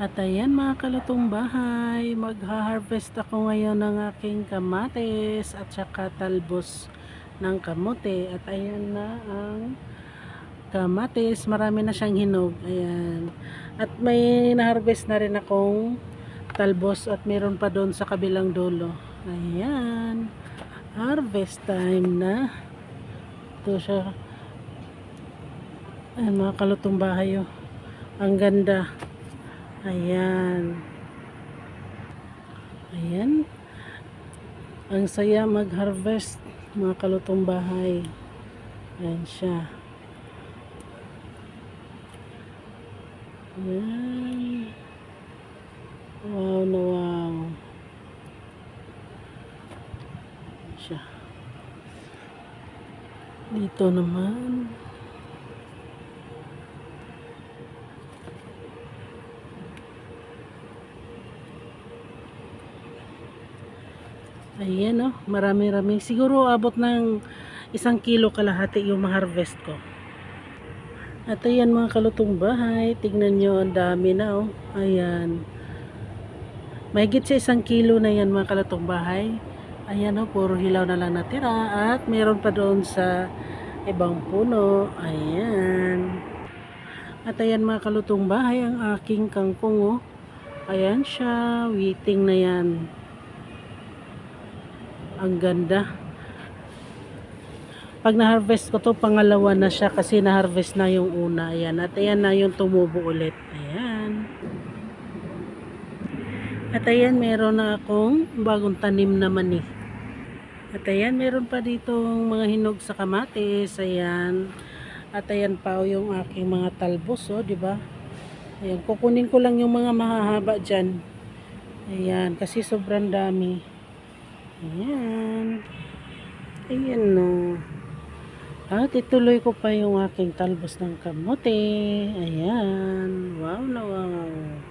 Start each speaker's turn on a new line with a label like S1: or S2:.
S1: At ayan mga kalutong bahay, magha-harvest ako ngayon ng aking kamates at saka talbos ng kamote. At ayan na ang kamates, marami na siyang hinog. Ayan. At may na-harvest na rin akong talbos at meron pa doon sa kabilang dulo. Ayan. Harvest time na. Ito siya. Ayan mga kalutong bahay oh. Ang ganda. Ayan. Ayan. Ang saya mag-harvest mga kalutong bahay. Ayan siya. Ayan. Wow na wow. Ayan siya. Dito naman. Ayan oh, marami-rami. Siguro abot ng isang kilo kalahati yung ma-harvest ko. At ayan mga kalutong bahay, tignan nyo, ang dami na oh. Ayan. Mahigit sa isang kilo na yan mga kalutong bahay. Ayan oh, puro hilaw na lang natira. At meron pa doon sa ibang puno. Ayan. At ayan mga kalutong bahay, ang aking kangkong oh. Ayan siya, waiting na yan. Ang ganda. Pag na-harvest ko to, pangalawa na siya kasi na-harvest na yung una. Ayan. At ayan na yung tumubo ulit. Ayan. At ayan, meron na akong bagong tanim naman eh. At ayan, meron pa dito mga hinog sa kamatis. Ayan. At ayan pa yung aking mga talbos, oh, di ba? Ayan, kukunin ko lang yung mga mahahaba dyan. Ayan, kasi sobrang dami. Ayan. Ayan na. At ituloy ko pa yung aking talbos ng kamote. Ayan. Wow na wow.